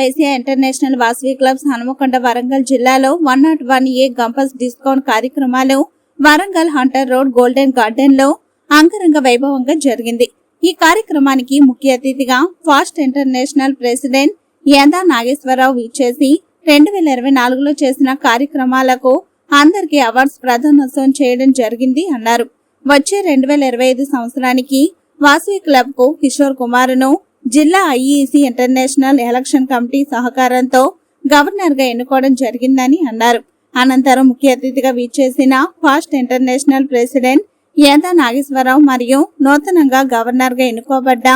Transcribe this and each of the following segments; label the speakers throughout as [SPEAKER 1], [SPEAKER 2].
[SPEAKER 1] స్పైసియా international Vasavi clubs Hanumakonda Warangal జిల్లాలో one nought one A గంపస్ discount కార్యక్రమాలు వరంగల్ హంటర్ రోడ్ గోల్డెన్ గార్డెన్లో అంగరంగ వైభవంగా జరిగింది. ఈ కార్యక్రమానికి ముఖ్య అతిథిగా fast international president Yanda Nageswara Rao ఇచ్చేసి రెండు వేల ఇరవై నాలుగులో చేసిన కార్యక్రమాలకు అందరికీ అవార్డ్స్ ప్రదానోత్సవం చేయడం జరిగింది అన్నారు. వచ్చే రెండు వేల ఇరవై ఐదు సంవత్సరానికి వాసవి క్లబ్కు కిషోర్ కుమార్ను జిల్లా ఐఈసి ఇంటర్నేషనల్ ఎలక్షన్ కమిటీ సహకారంతో గవర్నర్గా ఎన్నుకోవడం జరిగిందని అన్నారు. అనంతరం ముఖ్య అతిథిగా విచ్చేసిన fast international president Yanda Nageswara Rao మరియు నూతనంగా గవర్నర్గా ఎన్నుకోబడ్డ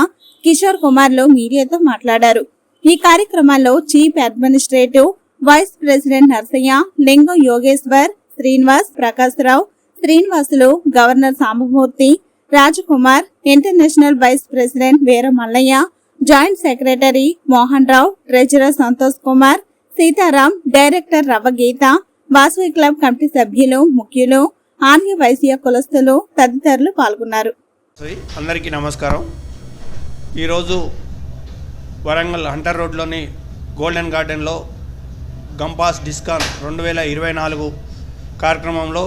[SPEAKER 1] కిషోర్ కుమార్లు మీడియాతో మాట్లాడారు. ఈ కార్యక్రమంలో chief administrative vice president Narsaiah Lingam Yogeshwar Srinivas Prakash Rao Srinivasulu governor Sambamurthy Rajkumar international vice president Veera Mallaiah joint secretary Mohan Rao treasurer Santosh Kumar Sitaram director Ravageetha Vasavi club committee సభ్యులు ముఖ్యులు ఆర్య వైశ్య కులస్తులు తదితరులు పాల్గొన్నారు.
[SPEAKER 2] అందరికీ నమస్కారం. ఈరోజు Warangal Hunter రోడ్లోని golden గార్డెన్లో గంపాస్ డిస్కాన్ రెండు వేల ఇరవై నాలుగు కార్యక్రమంలో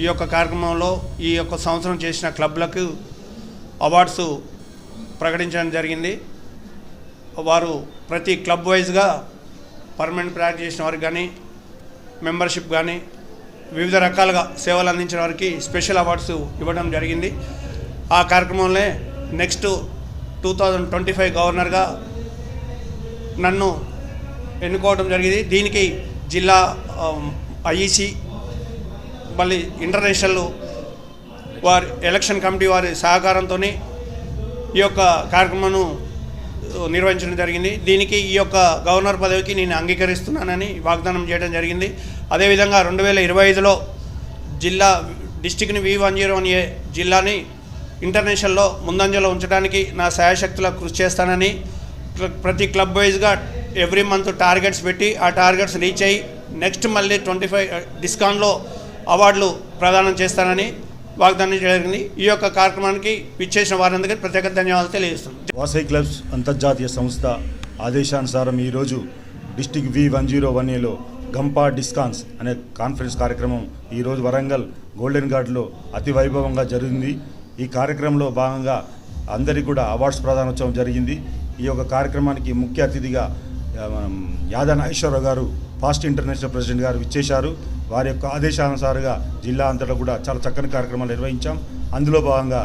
[SPEAKER 2] ఈ యొక్క కార్యక్రమంలో ఈ యొక్క సంవత్సరం చేసిన క్లబ్లకు అవార్డ్స్ ప్రకటించడం జరిగింది. వారు ప్రతి క్లబ్ వైజ్గా పర్మనెంట్ ప్రాక్టీస్ చేసిన వారికి కానీ మెంబర్షిప్ కానీ వివిధ రకాలుగా సేవలు అందించిన వారికి స్పెషల్ అవార్డ్స్ ఇవ్వడం జరిగింది. ఆ కార్యక్రమంలో next two thousand twenty five గవర్నర్గా నన్ను ఎన్నుకోవడం జరిగింది. దీనికి జిల్లా ఐఈసి మళ్ళీ ఇంటర్నేషనల్ వారి ఎలక్షన్ కమిటీ వారి సహకారంతో ఈ యొక్క కార్యక్రమాన్ని నిర్వహించడం జరిగింది. దీనికి ఈ యొక్క గవర్నర్ పదవికి నేను అంగీకరిస్తున్నానని వాగ్దానం చేయడం జరిగింది. అదేవిధంగా రెండు వేల ఇరవై ఐదులో జిల్లా డిస్టిక్ని V one zero one A జిల్లాని ఇంటర్నేషనల్లో ముందంజలో ఉంచడానికి నా సాయశక్తుల కృషి చేస్తానని ప్రతి క్లబ్ వైజ్గా ఎవ్రీ మంత్ టార్గెట్స్ పెట్టి ఆ టార్గెట్స్ రీచ్ అయ్యి నెక్స్ట్ మళ్ళీ ట్వంటీ ఫైవ్ డిస్కాన్లో అవార్డులు ప్రదానం చేస్తానని వాగ్దానం జరిగింది. ఈ యొక్క కార్యక్రమానికి విచ్చేసిన వారందరికీ ప్రత్యేక ధన్యవాదాలు తెలియజేస్తున్నాం.
[SPEAKER 3] వాసై క్లబ్స్ అంతర్జాతీయ సంస్థ ఆదేశానుసారం ఈరోజు district V one zero one ఏలో గంపా డిస్కాన్స్ అనే కాన్ఫరెన్స్ కార్యక్రమం ఈరోజు వరంగల్ గోల్డెన్ గార్డ్లో అతి వైభవంగా జరిగింది. ఈ కార్యక్రమంలో భాగంగా అందరికీ కూడా అవార్డ్స్ ప్రదానోత్సవం జరిగింది. ఈ యొక్క కార్యక్రమానికి ముఖ్య అతిథిగా ఆ, మనం గారు ఫాస్ట్ ఇంటర్నేషనల్ ప్రెసిడెంట్ గారు ఇచ్చేశారు వారి యొక్క ఆదేశానుసారంగా జిల్లా అంతటా కూడా చాలా చక్కని కార్యక్రమాలు నిర్వహించాం. అందులో భాగంగా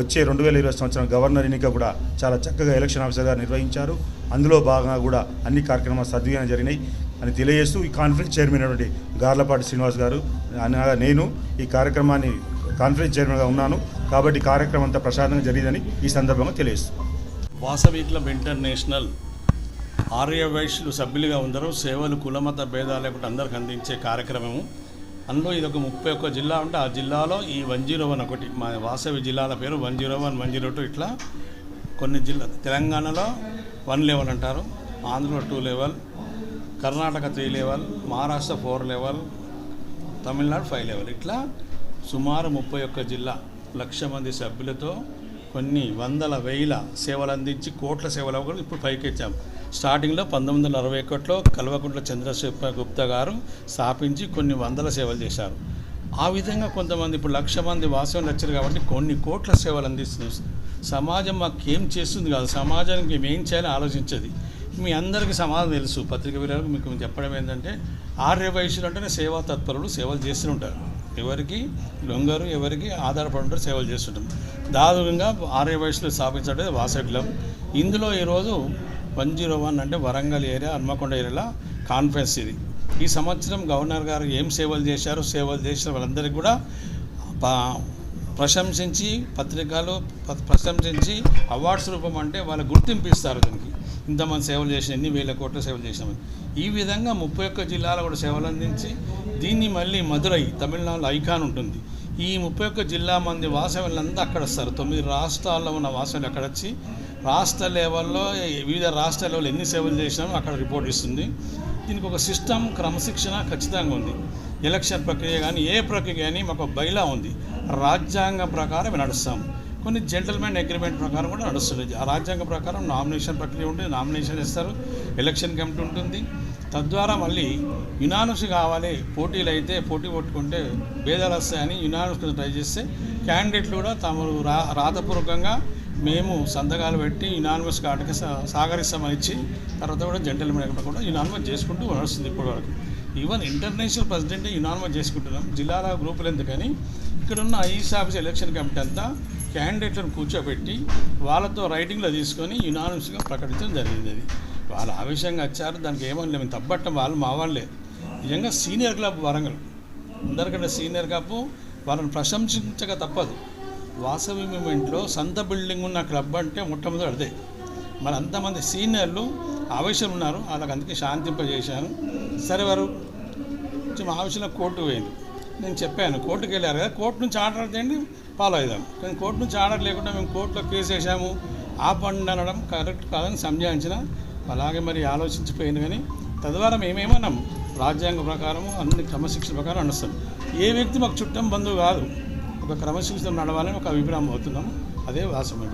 [SPEAKER 3] వచ్చే రెండు వేల ఇరవై సంవత్సరం గవర్నర్ ఎన్నిక కూడా చాలా చక్కగా ఎలక్షన్ ఆఫీసర్ గారు నిర్వహించారు. అందులో భాగంగా కూడా అన్ని కార్యక్రమాలు సద్వినియోగం జరిగినాయి అని తెలియజేస్తూ ఈ కాన్ఫరెన్స్ చైర్మన్ అయినటువంటి గార్లపాటి శ్రీనివాస్ గారు అనగా నేను ఈ కార్యక్రమాన్ని కాన్ఫరెన్స్ చైర్మన్గా ఉన్నాను. కాబట్టి కార్యక్రమం అంతా ప్రశాంతంగా జరిగిందని ఈ సందర్భంగా తెలియజేస్తాను
[SPEAKER 4] వాసవి ఇంటర్నేషనల్ ఆర్య వైశ్యులు సభ్యులుగా ఉందరు సేవలు కులమత భేదాలు లేకుండా అందరికి అందించే కార్యక్రమము. అందులో ఇది ఒక ముప్పై ఒక్క జిల్లా ఉంటే ఆ జిల్లాలో ఈ వన్ జీరో వన్ ఒకటి మా వాసవి జిల్లాల పేరు one zero one one zero two ఇట్లా కొన్ని జిల్లా తెలంగాణలో వన్ లెవెల్ అంటారు ఆంధ్రలో two level Karnataka three level Maharashtra four level Tamil Nadu five level. ఇట్లా సుమారు ముప్పై ఒక్క జిల్లా లక్ష మంది సభ్యులతో కొన్ని వందల వేల సేవలు అందించి కోట్ల సేవలు కూడా ఇప్పుడు పైకెచ్చాం. స్టార్టింగ్లో పంతొమ్మిది వందల అరవై ఒకటిలో కల్వకుంట్ల చంద్రశేఖర్ గుప్తా గారు స్థాపించి కొన్ని వందల సేవలు చేశారు. ఆ విధంగా కొంతమంది ఇప్పుడు లక్ష మంది వాసవులు వచ్చారు కాబట్టి కొన్ని కోట్ల సేవలు అందిస్తుంది సమాజం మాకు ఏం చేస్తుంది కాదు సమాజానికి మేము ఏం చేయాలని ఆలోచించేది. మీ అందరికీ సమాధానం తెలుసు. పత్రిక విలువలకు మీకు చెప్పడం ఏంటంటే ఆర్య వయసులు అంటేనే సేవా తత్పరులు సేవలు చేస్తూ ఉంటారు. ఎవరికి లొంగరు ఎవరికి ఆధారపడి ఉంటారు సేవలు చేస్తుంటాం. దాదాపుగా ఆర్య వయసులో స్థాపించడం వాసవి క్లబ్. ఇందులో ఈరోజు వన్ జీరో వన్ అంటే వరంగల్ ఏరియా హన్మకొండ ఏరియాలో కాన్ఫరెన్స్ ఇది. ఈ సంవత్సరం గవర్నర్ గారు ఏం సేవలు చేశారు సేవలు చేసిన వాళ్ళందరికీ కూడా ప్రశంసించి పత్రికలు ప్రశంసించి అవార్డ్స్ రూపం అంటే వాళ్ళ గుర్తింపు ఇస్తారు దీనికి. ఇంతమంది సేవలు చేసిన ఎన్ని వేల కోట్ల సేవలు చేసినామని. ఈ విధంగా ముప్పై ఒక్క జిల్లాలో కూడా సేవలు అందించి దీన్ని మళ్ళీ మధురై తమిళనాడులో ఐకాన్ ఉంటుంది. ఈ ముప్పై ఒక్క జిల్లా మంది వాసవులంతా అక్కడ వస్తారు. తొమ్మిది రాష్ట్రాల్లో ఉన్న వాసవులు అక్కడ వచ్చి రాష్ట్ర లెవెల్లో వివిధ రాష్ట్ర లెవెల్ ఎన్ని సేవలు చేసినామో అక్కడ రిపోర్ట్ ఇస్తుంది. దీనికి ఒక సిస్టమ్ క్రమశిక్షణ ఖచ్చితంగా ఉంది. ఎలక్షన్ ప్రక్రియ కానీ ఏ ప్రక్రియ కానీ మాకు బైలా ఉంది. రాజ్యాంగం ప్రకారం నడుస్తాము కొన్ని జెంటల్మెన్ అగ్రిమెంట్ ప్రకారం కూడా నడుస్తుంది. ఆ రాజ్యాంగ ప్రకారం నామినేషన్ ప్రక్రియ ఉంటుంది నామినేషన్ ఇస్తారు ఎలక్షన్ కమిటీ ఉంటుంది. తద్వారా మళ్ళీ యునానిమస్ కావాలి. పోటీలు అయితే పోటీ కొట్టుకుంటే భేదాలు వస్తాయని యునానిమస్ ట్రై చేస్తే క్యాండిడేట్లు కూడా తమరు రా రాతపూర్వకంగా మేము సంతకాలు పెట్టి యునానిమస్ కాటికి సహకరిస్తామని ఇచ్చి తర్వాత కూడా జెంటల్మెన్ అగ్రిమెంట్ కూడా యునానిమస్ చేసుకుంటూ నడుస్తుంది ఇప్పటివరకు. ఈవెన్ ఇంటర్నేషనల్ ప్రెసిడెంట్ యునానిమస్ చేసుకుంటున్నాం. జిల్లాల గ్రూపులు ఎందుకని ఇక్కడున్న ఐఈసీ ఆఫీస్ ఎలక్షన్ కమిటీ అంతా క్యాండిడేట్లను కూర్చోబెట్టి వాళ్ళతో రైటింగ్లో తీసుకొని యునానిమస్గా ప్రకటించడం జరిగింది అది. వాళ్ళు ఆవేశంగా వచ్చారు దానికి ఏమని మేము తప్పట్టం వాళ్ళు మా వాళ్ళే నిజంగా సీనియర్ క్లబ్ వరంగల్. అందరికంటే సీనియర్ క్లబ్ వాళ్ళని ప్రశంసించక తప్పదు. వాసవి మూమెంట్లో సొంత బిల్డింగ్ ఉన్న క్లబ్ అంటే మొట్టమొదటి అదే. మరి అంతమంది సీనియర్లు ఆవేశం ఉన్నారు. వాళ్ళకి అందుకే శాంతింపజేశాను. సరే వారు కొంచెం ఆవేశంలో కోర్టు పోయింది. నేను చెప్పాను కోర్టుకు వెళ్ళారు కదా కోర్టు నుంచి ఆర్డర్ తేండి ఫాలో అవుదాం. కానీ కోర్టు నుంచి ఆర్డర్ లేకుండా మేము కోర్టులో కేసు వేసాము ఆపండి అనడం కరెక్ట్ కాదని సంజాయించిన అలాగే మరి ఆలోచించిపోయింది కానీ తద్వారా మేమేమన్నాం రాజ్యాంగ ప్రకారం అన్ని క్రమశిక్షణ ప్రకారం నడుస్తాం. ఏ వ్యక్తి మాకు చుట్టం బంధువు కాదు. ఒక క్రమశిక్షణ నడవాలని ఒక అభిప్రాయం అవుతున్నాము అదే వాసమే